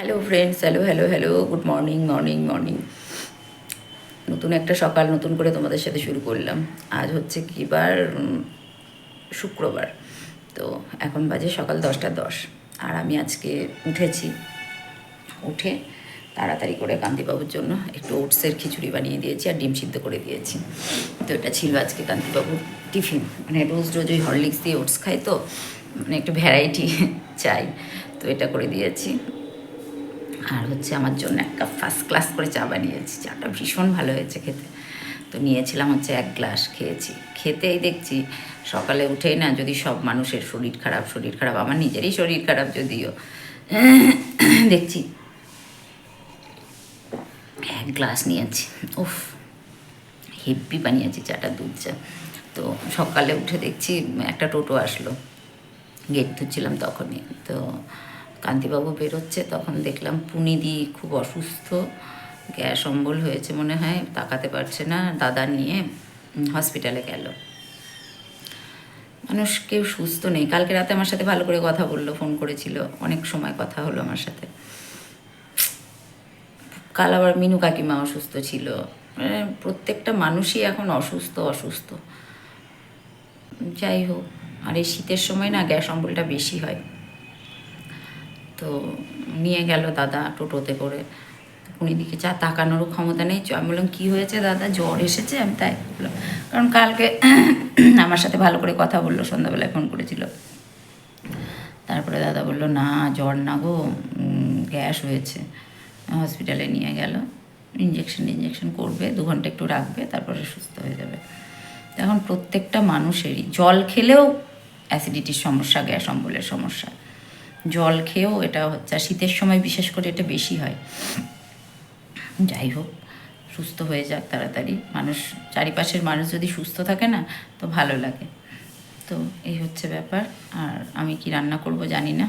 Hello friends hello hello hello good morning morning morning নতুন একটা সকাল নতুন করে তোমাদের সাথে শুরু করলাম। আজ হচ্ছে কি বার? শুক্রবার। তো এখন বাজে সকাল দশটা দশ। আর আমি আজকে উঠেছি। উঠে তাড়াতাড়ি করে কান্তিবাবুর জন্য একটু ওটসের খিচুড়ি বানিয়ে দিয়েছি আর ডিম সিদ্ধ করে দিয়েছি। তো এটা ছিল আজকে কান্তিবাবুর টিফিন। মানে রোজ রোজ ওই হরলিক্স দিয়ে ওটস খাই তো মানে একটু ভ্যারাইটি চাই। তো এটা করে দিয়েছি। আর হচ্ছে আমার জন্য এক কাপ ফার্স্ট ক্লাস করে চা বানিয়েছি। চাটা ভীষণ ভালো হয়েছে খেতে। তো নিয়েছিলাম হচ্ছে এক গ্লাস খেয়েছি। খেতেই দেখছি সকালে উঠেই না যদি সব মানুষের শরীর খারাপ শরীর খারাপ, আমার নিজেরই শরীর খারাপ যদিও। দেখছি এক গ্লাস নিয়েছি। উফ হেব্বি বানিয়েছি চাটা, দুধ চা। তো সকালে উঠে দেখছি একটা টোটো আসলো। গেট ধুচ্ছিলাম তখনই। তো কান্তিবাবু বেরোচ্ছে, তখন দেখলাম পুনিদি খুব অসুস্থ, গ্যাস অম্বল হয়েছে মনে হয়, তাকাতে পারছে না, দাদা নিয়ে হসপিটালে গেল। মানুষ কেউ সুস্থ নেই। কালকে রাতে আমার সাথে ভালো করে কথা বলল ফোন করেছিল, অনেক সময় কথা হলো আমার সাথে। কাল আবার মিনু কাকিমা অসুস্থ ছিল। মানে প্রত্যেকটা মানুষই এখন অসুস্থ অসুস্থ। যাই হোক, আর এই শীতের সময় না গ্যাস অম্বলটা বেশি হয়। তো নিয়ে গেল দাদা টোটোতে করে। উনি দিকে চা তাকানোরও ক্ষমতা নেই। আমি বললাম, কী হয়েছে দাদা? জ্বর এসেছে? আমি তাই বললাম, কারণ কালকে আমার সাথে ভালো করে কথা বলল, সন্ধ্যাবেলায় ফোন করেছিল। তারপরে দাদা বলল, না, জ্বর না গো গ্যাস হয়েছে। হসপিটালে নিয়ে গেল। ইঞ্জেকশন ইঞ্জেকশন করবে, দু ঘণ্টা একটু রাখবে, তারপরে সুস্থ হয়ে যাবে। এখন প্রত্যেকটা মানুষেরই, জল খেলেও অ্যাসিডিটির সমস্যা, গ্যাস অম্বলের সমস্যা। জল খেয়েও এটা হচ্ছে, আর শীতের সময় বিশেষ করে এটা বেশি হয়। যাই হোক, সুস্থ হয়ে যাক তাড়াতাড়ি। মানুষ, চারিপাশের মানুষ যদি সুস্থ থাকে না, তো ভালো লাগে। তো এই হচ্ছে ব্যাপার। আর আমি কি রান্না করব জানি না।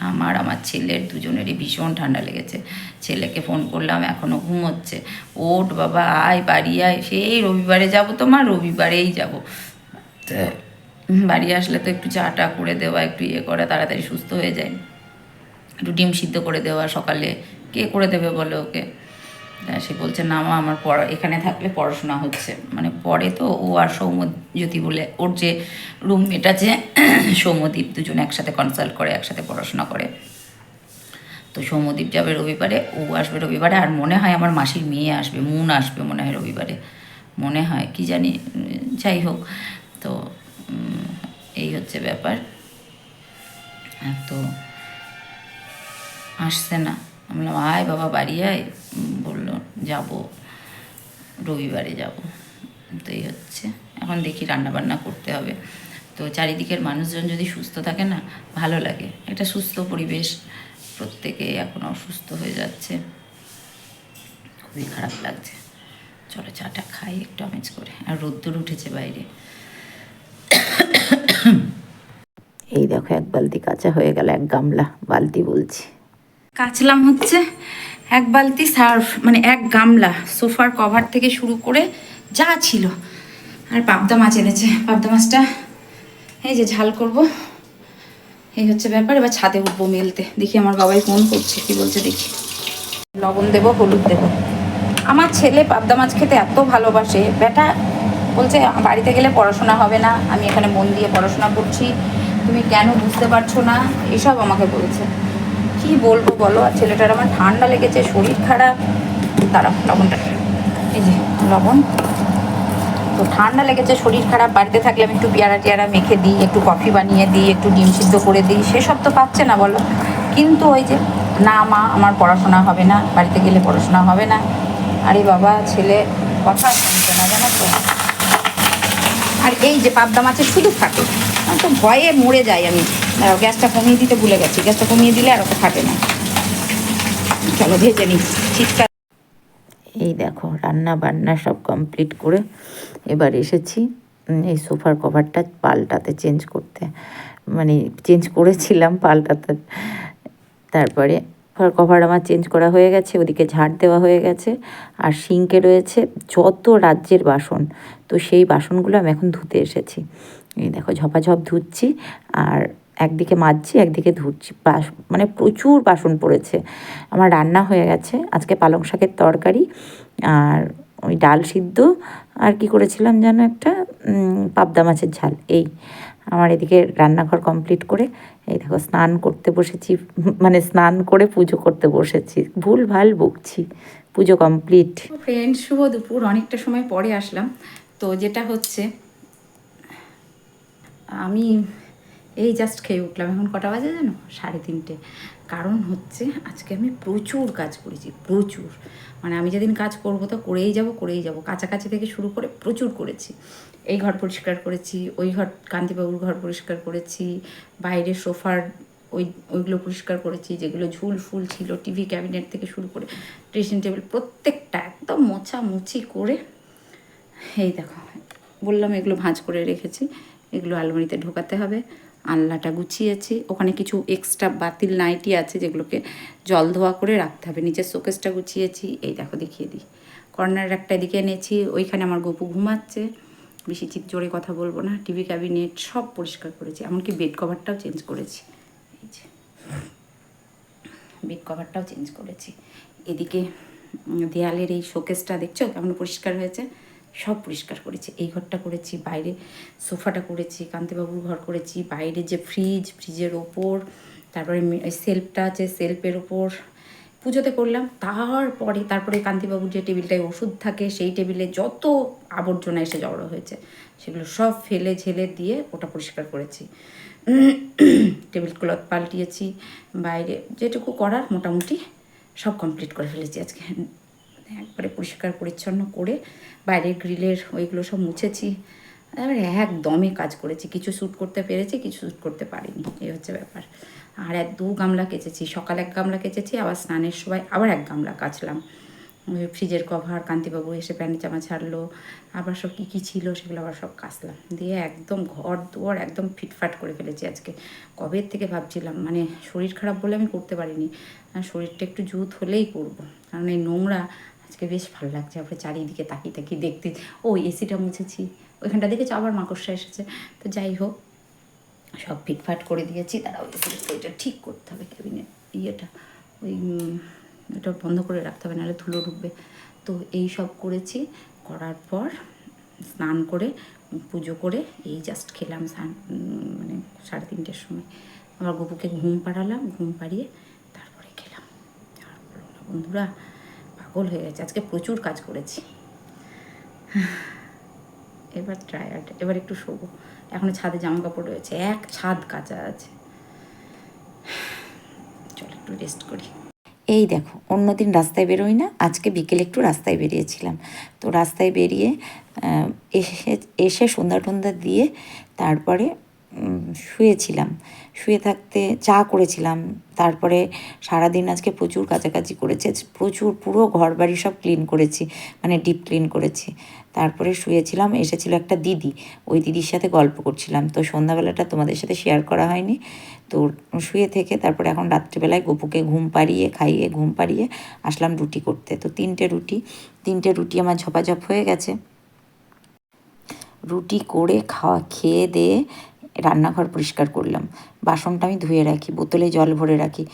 আমার আমার ছেলের দুজনেরই ভীষণ ঠান্ডা লেগেছে। ছেলেকে ফোন করলাম এখনও ঘুমোচ্ছে। ওট বাবা, আয় বাড়ি আয়। সেই রবিবারে যাব তোমার, রবিবারেই যাব। তো বাড়ি আসলে তো একটু চা টা করে দেওয়া, একটু ইয়ে করা, তাড়াতাড়ি সুস্থ হয়ে যায়। একটু ডিম সিদ্ধ করে দেওয়া, সকালে কে করে দেবে বলে ওকে? সে বলছে, না মা, আমার পড়া, এখানে থাকলে পড়াশোনা হচ্ছে। মানে পড়ে তো ও আর সৌম্যজ্যোতি বলে, ওর যে রুমমেট আছে, সৌম্যদীপ দুজন একসাথে কনসাল্ট করে, একসাথে পড়াশোনা করে। তো সৌম্যদীপ যাবে রবিবারে, ও আসবে রবিবারে, আর মনে হয় আমার মাসির মেয়ে আসবে, মুন আসবে মনে হয় রবিবারে। মনে হয়, কি জানি যাই হোক। তো এই হচ্ছে ব্যাপার। তো আসছে না। আমি বললাম, আয় বাবা, বাড়ি আয়। বলল, যাব। রবিবারে যাব। তো এই হচ্ছে। এখন দেখি রান্না বান্না করতে হবে। তো চারিদিকের মানুষজন যদি সুস্থ থাকে না, ভালো লাগে। একটা সুস্থ পরিবেশ প্রত্যেকে এখন অসুস্থ হয়ে যাচ্ছে। খুবই খারাপ লাগছে। চলো চাটা খাই, একটু আমেজ করে। আর রোদ্দুর উঠেছে বাইরে। এই দেখো, এক বালতি কাঁচা হয়ে গেল, এক গামলা বালতি বলছি। কাচলাম হচ্ছে এক বালতি সার্ফ মানে এক গামলা সোফার কভার থেকে শুরু করে যা ছিল। আর পাবদা মাছ এনেছে। পাবদা মাছটা এই যে ঝাল করব। এই হচ্ছে ব্যাপার, এবার ছাদে উঠবো মেলতে। দেখি আমার বাবাই ফোন করছে, কি বলছে দেখি। লবণ দেবো, হলুদ দেবো। আমার ছেলে পাবদা মাছ খেতে এত ভালোবাসে। বেটা বলছে, বাড়িতে গেলে পড়াশোনা হবে না, আমি এখানে মন দিয়ে পড়াশোনা করছি, তুমি কেন বুঝতে পারছ না? এসব আমাকে বলছে। কি বলব বলো, আর ছেলেটার আমার ঠান্ডা লেগেছে, শরীর খারাপ তারা লবণটা এই যে, লবণ। তো ঠান্ডা লেগেছে, শরীর খারাপ, বাড়িতে থাকলে আমি একটু পেয়ারা টিয়ারা মেখে দিই, একটু কফি বানিয়ে দিই, একটু ডিম সিদ্ধ করে দিই, সেসব তো পাচ্ছে না বলো। কিন্তু ওই যে, না মা, আমার পড়াশোনা হবে না, বাড়িতে গেলে পড়াশোনা হবে না। আরে বাবা, ছেলে, কথা শুনছে না জানো তো। আর এই যে পাবদা মাছের শুধু ফাটে তো ভয়ে মরে যাই আমি। গ্যাসটা কমিয়ে দিতে ভুলে গেছি। গ্যাসটা কমিয়ে দিলে আর ওটা ফাটে না। চলো ভেজে নিই। শীতকাল এই দেখো, রান্না বান্না সব কমপ্লিট করে এবার এসেছি। এই সোফার কভারটা পাল্টাতে চেঞ্জ করতে। মানে চেঞ্জ করেছিলাম পাল্টাতে। তারপরে সোফার কভার আমার চেঞ্জ করা হয়ে গেছে, ওদিকে ঝাড় দেওয়া হয়ে গেছে, আর সিঙ্কে রয়েছে যত রাজ্যের বাসন, তো সেই বাসনগুলো আমি এখন ধুতে এসেছি। এই দেখো ঝপাঝপ ধুচ্ছি, আর একদিকে মাজছি, একদিকে ধুচ্ছি। বাস মানে প্রচুর বাসন পড়েছে। আমার রান্না হয়ে গেছে, আজকে পালং শাকের তরকারি, আর ওই ডাল সিদ্ধ, আর কি করেছিলাম যেন একটা পাবদা মাছের ঝাল, এই। আমার এদিকে রান্নাঘর কমপ্লিট করে এই দেখো, স্নান করতে বসেছি মানে স্নান করে পুজো করতে বসেছি। ভুল ভালো বকছি। পুজো কমপ্লিট। ফ্রেন্ড, শুভ দুপুর। অনেকটা সময় পরে আসলাম। তো যেটা হচ্ছে, আমি এই জাস্ট খেয়ে উঠলাম। এখন কটা বাজে জানো? সাড়ে তিনটে। কারণ হচ্ছে, আজকে আমি প্রচুর কাজ করেছি, প্রচুর। মানে আমি যেদিন কাজ করব তো করেই যাব করেই যাব। কাছাকাছি থেকে শুরু করে প্রচুর করেছি। এই ঘর পরিষ্কার করেছি, ওই ঘর, কান্তিবাবুর ঘর পরিষ্কার করেছি, বাইরে সোফার ওই, ওইগুলো পরিষ্কার করেছি, যেগুলো ঝুল ফুল ছিল, টিভি ক্যাবিনেট থেকে শুরু করে ড্রেসিং টেবিল প্রত্যেকটা একদম মোছামুছি করে, এই দেখো, বললাম এগুলো ভাঁজ করে রেখেছি, এগুলো আলমারিতে ঢোকাতে হবে। আলনাটা গুছিয়েছি ওখানে কিছু এক্সট্রা বাতিল নাইটি আছে যেগুলোকে জল ধোয়া করে রাখতে হবে। নিচের শোকেসটা গুছিয়েছি এই দেখো দেখিয়ে দিই। কর্নার একটা এদিকে এনেছি। ওইখানে আমার গপু ঘুমাচ্ছে। বেশি চিপ জোরে কথা বলব না। টিভি ক্যাবিনেট সব পরিষ্কার করেছি। এমনকি বেড কভারটাও চেঞ্জ করেছি। এই যে। বেড কভারটাও চেঞ্জ করেছি। এদিকে দেয়ালের এই শোকেসটা দেখছ? কেমন পরিষ্কার হয়েছে? সব পরিষ্কার করেছি। এই ঘরটা করেছি, বাইরে সোফাটা করেছি, কান্তিবাবুর ঘর করেছি, বাইরে যে ফ্রিজ ফ্রিজের ওপর, তারপরে সেলফটা আছে সেলফের ওপর পুজোতে করলাম। তারপরে তারপরে কান্তিবাবুর যে টেবিলটায় ওষুধ থাকে, সেই টেবিলে যত আবর্জনা এসে জড়ো হয়েছে, সেগুলো সব ফেলে ঝেলে দিয়ে ওটা পরিষ্কার করেছি। টেবিল ক্লথ পাল্টিয়েছি, বাইরে যেটুকু করার মোটামুটি সব কমপ্লিট করে ফেলেছি আজকে। একবারে পরিষ্কার পরিচ্ছন্ন করে বাইরের গ্রিলের ওইগুলো সব মুছেছি। এবারে একদমই কাজ করেছি। কিছু শ্যুট করতে পেরেছি, কিছু শ্যুট করতে পারিনি। এই হচ্ছে ব্যাপার। আর এক দু গামলা কেচেছি। সকালে এক গামলা কেচেছি, আবার স্নানের সময় আবার এক গামলা কাচলাম। ওই ফ্রিজের কভার, কান্তিবাবু এসে প্যান্ট জামা ছাড়লো, আবার সব কী কী ছিল সেগুলো আবার সব কাচলাম। দিয়ে একদম ঘর দুয়ার একদম ফিটফাট করে ফেলেছি আজকে। কবের থেকে ভাবছিলাম মানে শরীর খারাপ বলে আমি করতে পারিনি। শরীরটা একটু জুত হলেই করব। কারণ এই নোংরা আজকে বেশ ভালো লাগছে আমরা চারিদিকে তাকিয়ে তাকিয়ে দেখতে। ও এসিটা মুছেছি। ওইখানটা দেখেছ? আবার মাকড়সা এসেছে। তো যাই হোক, সব ফিটফাট করে দিয়েছি। তারা ওই ওইটা ঠিক করতে হবে ক্যাবিনেট ইয়েটা, ওই এটা বন্ধ করে রাখতে হবে, নাহলে ধুলো ঢুকবে। তো এই সব করেছি। করার পর স্নান করে, পুজো করে, এই জাস্ট খেলাম মানে সাড়ে তিনটের সময়। আবার গপুকে ঘুম পাড়ালাম, ঘুম পাড়িয়ে তারপরে খেলাম। আর বন্ধুরা পাগল হয়ে গেছে। আজকে প্রচুর কাজ করেছি। এবার টায়ার্ড এবার একটু শোবো। এখনও ছাদে জামা কাপড় রয়েছে। এক ছাদ কাঁচা আছে। চল একটু রেস্ট করি। এই দেখো, অন্যদিন রাস্তায় বেরোই না। আজকে বিকেলে একটু রাস্তায় বেরিয়েছিলাম। তো রাস্তায় বেরিয়ে এসে এসে সন্ধ্যা টন্ধা দিয়ে তারপরে শুয়েছিলাম। শুয়ে থাকতে চা করেছিলাম। তারপরে সারাদিন আজকে প্রচুর কাছাকাছি করেছে। প্রচুর পুরো ঘর বাড়ি সব ক্লিন করেছি মানে ডিপ ক্লিন করেছি। তারপরে শুয়েছিলাম, এসেছিল একটা দিদি। ওই দিদির সাথে গল্প করছিলাম। তো সন্ধ্যাবেলাটা তোমাদের সাথে শেয়ার করা হয়নি। তো শুয়ে থেকে তারপরে এখন রাত্রিবেলায় গপুকে ঘুম পাড়িয়ে, খাইয়ে, ঘুম পাড়িয়ে আসলাম রুটি করতে। তো তিনটে রুটি তিনটে রুটি আমার ঝপাঝপ হয়ে গেছে। রুটি করে খাওয়া, খেয়ে দিয়ে রান্নাঘর পরিষ্কার করলাম। বাসনটা আমি ধুয়ে রাখি, বোতলে জল ভরে রাখি,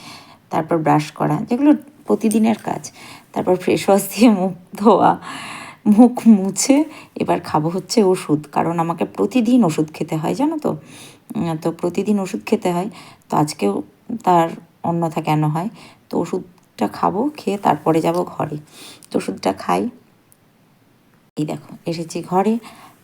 তারপর ব্রাশ করা, যেগুলো প্রতিদিনের কাজ। তারপর ফ্রেশ ওয়াশ দিয়ে মুখ ধোয়া, মুখ মুছে এবার খাব হচ্ছে ওষুধ। কারণ আমাকে প্রতিদিন ওষুধ খেতে হয়, জানো তো? তো প্রতিদিন ওষুধ খেতে হয়। তো আজকেও তার অন্যথা কেন হয়? তো ওষুধটা খাব, খেয়ে তারপরে যাব ঘরে। তো ওষুধটা খাই। এই দেখো, এসেছি ঘরে।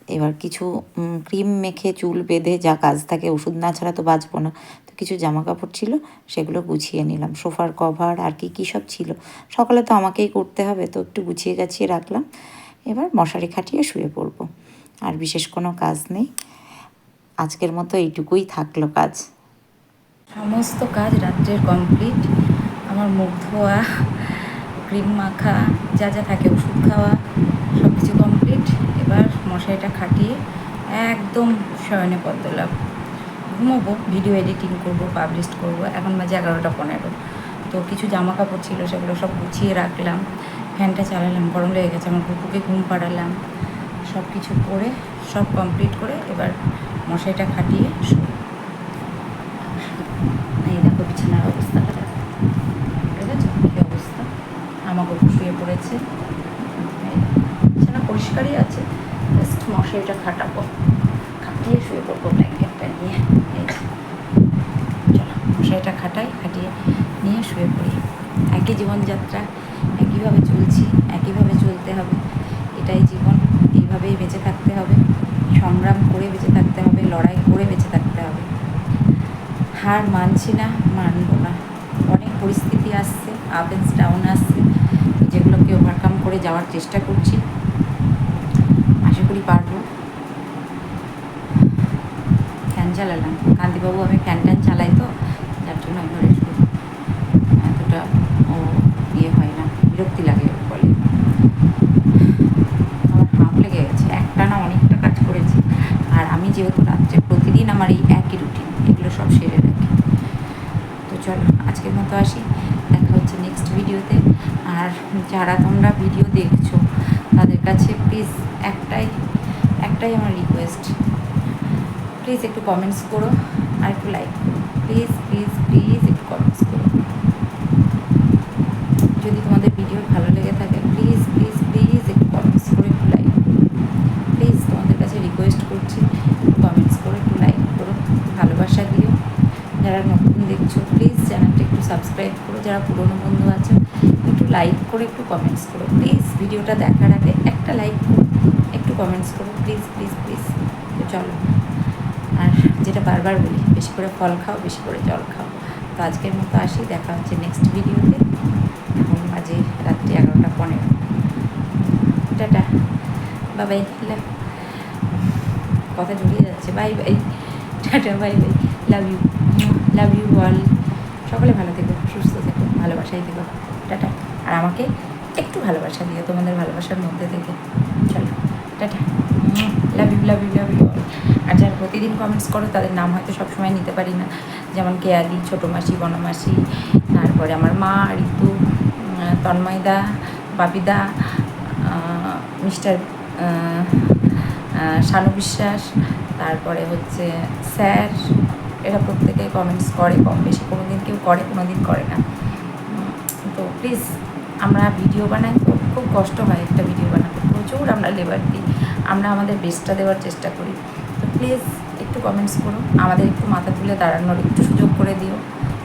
এবার কিছু ক্রিম মেখে চুল বেঁধে যা কাজ থাকে, ওষুধ না ছাড়া তো বাঁচবো না। তো কিছু জামা কাপড় ছিল, সেগুলো গুছিয়ে নিলাম। সোফার কভার আর কি কী সব ছিল। সকালে তো আমাকেই করতে হবে, তো একটু গুছিয়ে গাছিয়ে রাখলাম। এবার মশারি খাটিয়ে শুয়ে পড়ব। আর বিশেষ কোনো কাজ নেই। আজকের মতো এইটুকুই থাকল কাজ। সমস্ত কাজ রাত্রের কমপ্লিট। আমার মুখ ধোয়া, ক্রিম মাখা, যা যা থাকে, ওষুধ খাওয়া সব কিছু কমপ্লিট এবার মশারিটা খাটিয়ে একদম শয়নে পদ্মলাভ। ঘুমোবো ভিডিও এডিটিং করব পাবলিশ করব, এখন বাজে এগারোটা পনেরো। তো কিছু জামা কাপড় ছিল, সেগুলো সব গুছিয়ে রাখলাম, ফ্যানটা চালালাম, গরম লেগে গেছে, আমার কুকুরকে ঘুম পাড়ালাম। সব কিছু করে, সব কমপ্লিট করে এবার মশারিটা খাটিয়ে। এই দেখো বিছানার অবস্থাটা দেখো দেখেছ অবস্থা? আমাকে শুয়ে পড়েছে। বিছানা পরিষ্কারই আছে। মশারিটা খাটাবো খাটিয়ে শুয়ে পড়ব ব্ল্যাঙ্কেটটা নিয়ে। চলো মশারিটা খাটাই খাটিয়ে নিয়ে শুয়ে পড়ি। একই জীবনযাত্রা, একইভাবে চলছি, একইভাবে চলতে হবে। এটাই জীবন, এইভাবেই বেঁচে থাকতে হবে। সংগ্রাম করে বেঁচে থাকতে হবে, লড়াই করে বেঁচে থাকতে হবে। হার মানছি না, মানব না। অনেক পরিস্থিতি আসছে আপ অ্যান্ড ডাউন আসছে। যেগুলোকে ওভারকাম করে যাওয়ার চেষ্টা করছি। করি পারব। ফ্যান চালালাম। কান্তিবাবু, আমি ফ্যান ট্যান চালাই তো, যার জন্য ধরে একটু এতটা ও ইয়ে হয় না, বিরক্তি লাগে বলে। আমার হাঁপ লেগে গেছে, একটা না অনেকটা কাজ করেছি। আর আমি যেহেতু রাত্রে প্রতিদিন আমার এই একই রুটিন এগুলো সব সেরে রাখি। তো চলো, আজকের মতো আসি। দেখা হচ্ছে নেক্সট ভিডিওতে আর যারা তোমরা ভিডিও দেখছ তাদের কাছে প্লিজ একটাই একটাই আমার রিকোয়েস্ট প্লিজ একটু কমেন্টস করো আর একটু লাইক প্লিজ প্লিজ প্লিজ একটু কমেন্টস করো। যদি তোমাদের ভিডিও ভালো লেগে থাকে প্লিজ প্লিজ প্লিজ একটু কমেন্টস করে একটু লাইক প্লিজ তোমাদের কাছে রিকোয়েস্ট করছি কমেন্টস করে একটু লাইক করো। ভালোবাসা দিও। যারা নতুন দেখছ প্লিজ চ্যানেলটা একটু সাবস্ক্রাইব করো। যারা পুরনো বন্ধু আছে, একটু লাইক করে একটু কমেন্টস করো। প্লিজ ভিডিওটা দেখার আগে একটা লাইক করো। একটু কমেন্টস করো। প্লিজ প্লিজ প্লিজ চলো আর যেটা বারবার বলি, বেশি করে ফল খাও, বেশি করে জল খাও। তো আজকের মতো আসি, দেখা হচ্ছে নেক্সট ভিডিওতে এখন বাজে রাত্রি এগারোটা পনেরো। টাটা। বাবাই কথা জড়িয়ে যাচ্ছে। Bye bye. Tata, bye bye. Love you love you all সকলে ভালো থেকো, সুস্থ থেকো ভালোবাসাই থেকো। টাটা। আর আমাকে একটু ভালোবাসা দিও, তোমাদের ভালোবাসার মধ্যে থেকে। চলো, tata. Love you love you love you আর যারা প্রতিদিন কমেন্টস করো, তাদের নাম হয়তো সবসময় নিতে পারি না। যেমন কেয়ালি ছোটো মাসি বনমাসি তারপরে আমার মা, ঋতু তন্ময়দা বাপিদা মিস্টার শানু বিশ্বাস, তারপরে হচ্ছে স্যার, এরা প্রত্যেকে কমেন্টস করে কম বেশি। কোনো দিন কেউ করে কোনো দিন করে না। তো প্লিজ আমরা ভিডিও বানাই, তো খুব কষ্ট হয় একটা ভিডিও বানাতে। প্রচুর আমরা লেবার দিই। আমরা আমাদের বেস্টটা দেওয়ার চেষ্টা করি। তো প্লিজ একটু কমেন্টস করো। আমাদের একটু মাথা তুলে দাঁড়ানোর একটু সুযোগ করে দিও।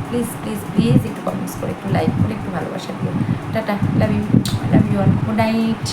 প্লিজ প্লিজ প্লিজ একটু কমেন্টস করে, একটু লাইক করে, একটু ভালোবাসা দিও। Tata love you love you all good night